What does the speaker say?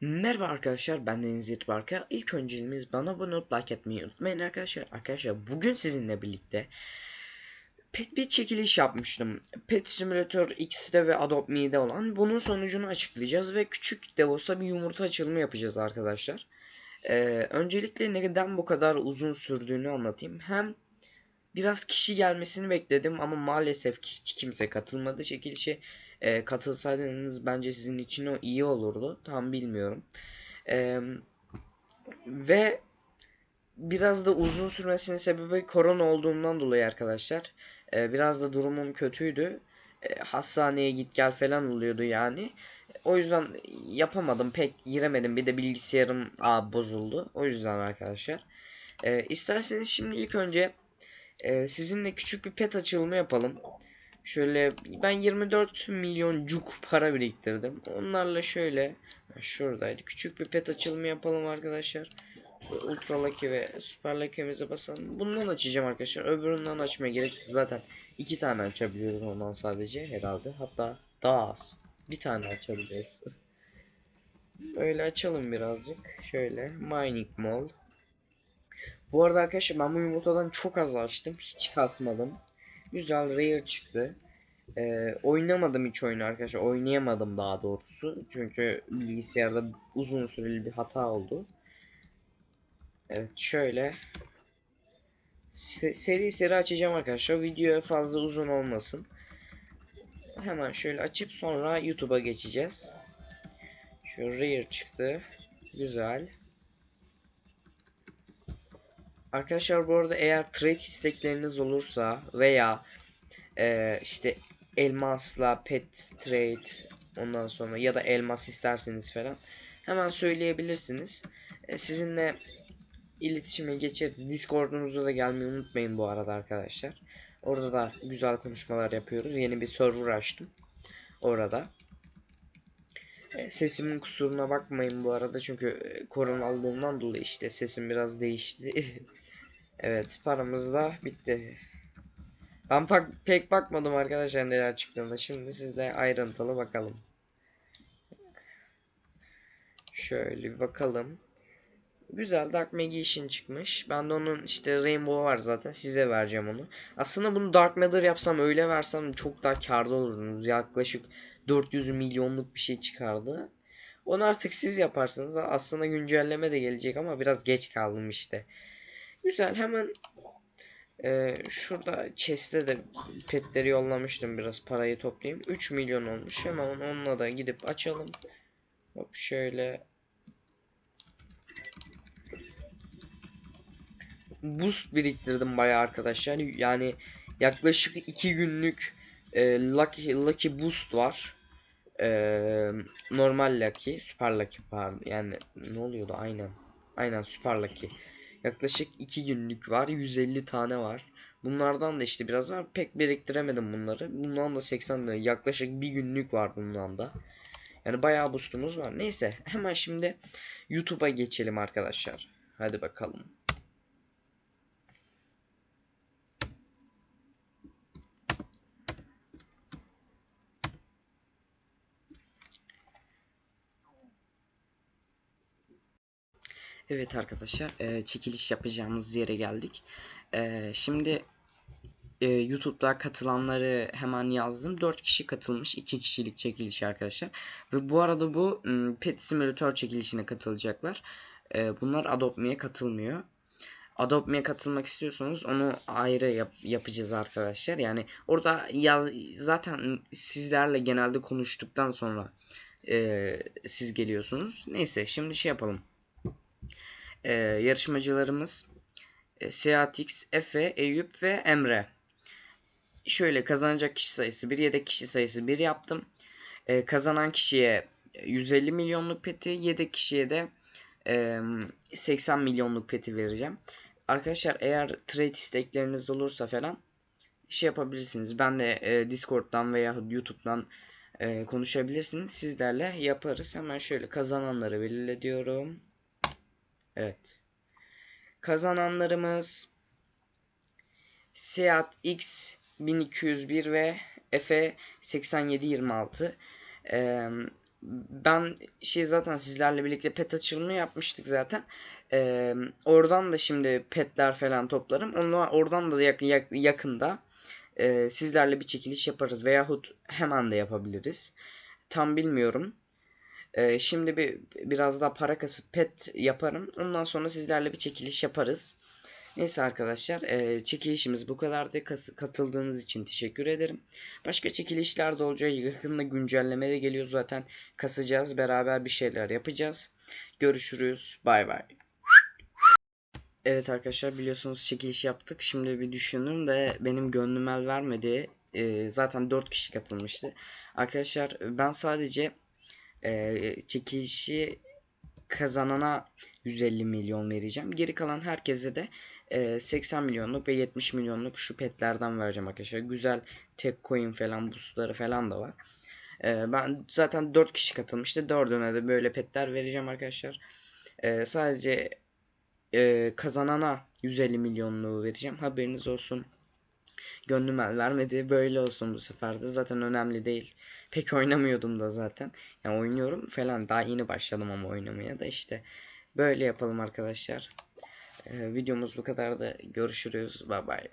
Merhaba arkadaşlar ben Deniz Yetbarka. İlk önceliğimiz bana abone olup like etmeyi unutmayın arkadaşlar. Arkadaşlar bugün sizinle birlikte pet bir çekiliş yapmıştım. Pet Simulator X'te ve Adopt Me'de olan. Bunun sonucunu açıklayacağız ve küçük de olsa bir yumurta açılımı yapacağız arkadaşlar. Ee, öncelikle neden bu kadar uzun sürdüğünü anlatayım. Hem biraz kişi gelmesini bekledim ama maalesef hiç kimse katılmadı çekilişe. E, katılsaydınız bence sizin için o iyi olurdu. Tam bilmiyorum. E, ve biraz da uzun sürmesinin sebebi korona olduğundan dolayı arkadaşlar. E, biraz da durumum kötüydü. E, hastaneye git gel falan oluyordu yani. O yüzden yapamadım pek giremedim. Bir de bilgisayarım aa, bozuldu. O yüzden arkadaşlar. E, isterseniz şimdi ilk önce e, sizinle küçük bir pet açılımı yapalım. Şöyle ben 24 milyon cuk para biriktirdim. Onlarla şöyle şuradaydı. Küçük bir pet açılımı yapalım arkadaşlar. Ultra Lucky ve Super Lucky'mize basalım. Bundan açacağım arkadaşlar. Öbüründen açmaya gerek zaten iki tane açabiliyoruz ondan sadece herhalde. Hatta daha az. Bir tane açabiliyoruz. Böyle açalım birazcık. Şöyle Mining Mall. Bu arada arkadaşlar ben bu yumurtadan çok az açtım. Hiç kasmadım. Güzel rare çıktı. Ee, oynamadım hiç oyunu arkadaşlar. Oynayamadım daha doğrusu. Çünkü bilgisayarda uzun süreli bir hata oldu. Evet şöyle. Se seri seri açacağım arkadaşlar. Video fazla uzun olmasın. Hemen şöyle açıp sonra YouTube'a geçeceğiz. Şu rare çıktı. Güzel. Arkadaşlar bu arada eğer trade istekleriniz olursa veya e, işte elmasla pet trade ondan sonra ya da elmas isterseniz falan hemen söyleyebilirsiniz. E, sizinle iletişime geçeriz. Discord'umuza da gelmeyi unutmayın bu arada arkadaşlar. Orada da güzel konuşmalar yapıyoruz. Yeni bir server açtım. Orada. E, Sesimin kusuruna bakmayın bu arada çünkü e, korona olduğumdan dolayı işte sesim biraz değişti. evet paramız da bitti. Ben pak, pek bakmadım arkadaşlar neler çıktığında. Şimdi sizle ayrıntılı bakalım. Şöyle bir bakalım. Güzel Dark Magician çıkmış. Ben de onun işte Rainbow var zaten. Size vereceğim onu. Aslında bunu Dark Matter yapsam öyle versem çok daha karlı olurdunuz. Yaklaşık 400 milyonluk bir şey çıkardı. Onu artık siz yaparsınız. Aslında güncelleme de gelecek ama biraz geç kaldım işte. Güzel hemen ee, şurada chest'e de petleri yollamıştım biraz parayı toplayayım. 3 milyon olmuş. Hemen onunla da gidip açalım. Hop şöyle. Boost biriktirdim bayağı arkadaşlar. Yani yaklaşık 2 günlük e, Lucky, Lucky Boost var. E, normal Lucky, Super Lucky pardon. Yani ne oluyordu aynen. Aynen Super Lucky. Yaklaşık 2 günlük var. 150 tane var. Bunlardan da işte biraz var. Pek biriktiremedim bunları. Bundan da 80 lira. Yaklaşık bir günlük var bundan da. Yani bayağı boostumuz var. Neyse hemen şimdi YouTube'a geçelim arkadaşlar. Hadi bakalım. Evet arkadaşlar e, çekiliş yapacağımız yere geldik. E, şimdi e, YouTube'da katılanları hemen yazdım. 4 kişi katılmış. 2 kişilik çekiliş arkadaşlar. Ve bu arada bu Pet Simulator çekilişine katılacaklar. E, bunlar Adopt Me'ye katılmıyor. Adopt Me'ye katılmak istiyorsanız onu ayrı yap yapacağız arkadaşlar. Yani orada yaz zaten sizlerle genelde konuştuktan sonra e, siz geliyorsunuz. Neyse şimdi şey yapalım e, yarışmacılarımız e, Seatix, Efe, Eyüp ve Emre. Şöyle kazanacak kişi sayısı 1, yedek kişi sayısı 1 yaptım. E, kazanan kişiye 150 milyonluk peti, yedek kişiye de e, 80 milyonluk peti vereceğim. Arkadaşlar eğer trade istekleriniz olursa falan şey yapabilirsiniz. Ben de e, Discord'dan veya YouTube'dan e, konuşabilirsiniz. Sizlerle yaparız. Hemen şöyle kazananları belirle diyorum. Evet. Kazananlarımız Seat X 1201 ve Efe 8726. Ee, ben şey zaten sizlerle birlikte pet açılımı yapmıştık zaten. Ee, oradan da şimdi petler falan toplarım. Ondan oradan da yak- yak- yakında e, sizlerle bir çekiliş yaparız veyahut hemen de yapabiliriz. Tam bilmiyorum. Ee, şimdi bir biraz daha para kasıp pet yaparım. Ondan sonra sizlerle bir çekiliş yaparız. Neyse arkadaşlar, e, çekilişimiz bu kadardı. Kas- katıldığınız için teşekkür ederim. Başka çekilişler de olacak. Yakında güncelleme de geliyor zaten. Kasacağız, beraber bir şeyler yapacağız. Görüşürüz. Bay bay. Evet arkadaşlar biliyorsunuz çekiliş yaptık. Şimdi bir düşünün de benim gönlüm el vermedi. E, zaten 4 kişi katılmıştı. Arkadaşlar ben sadece e, çekilişi kazanana 150 milyon vereceğim. Geri kalan herkese de e, 80 milyonluk ve 70 milyonluk şu petlerden vereceğim arkadaşlar. Güzel tek coin falan boostları falan da var. E, ben zaten 4 kişi katılmıştı. 4'üne de böyle petler vereceğim arkadaşlar. E, sadece e, kazanana 150 milyonluğu vereceğim. Haberiniz olsun. Gönlüm el vermedi. Böyle olsun bu sefer de. Zaten önemli değil. Pek oynamıyordum da zaten. Yani oynuyorum falan. Daha yeni başladım ama oynamaya da işte. Böyle yapalım arkadaşlar. Ee, videomuz bu kadar da görüşürüz. Bye bye.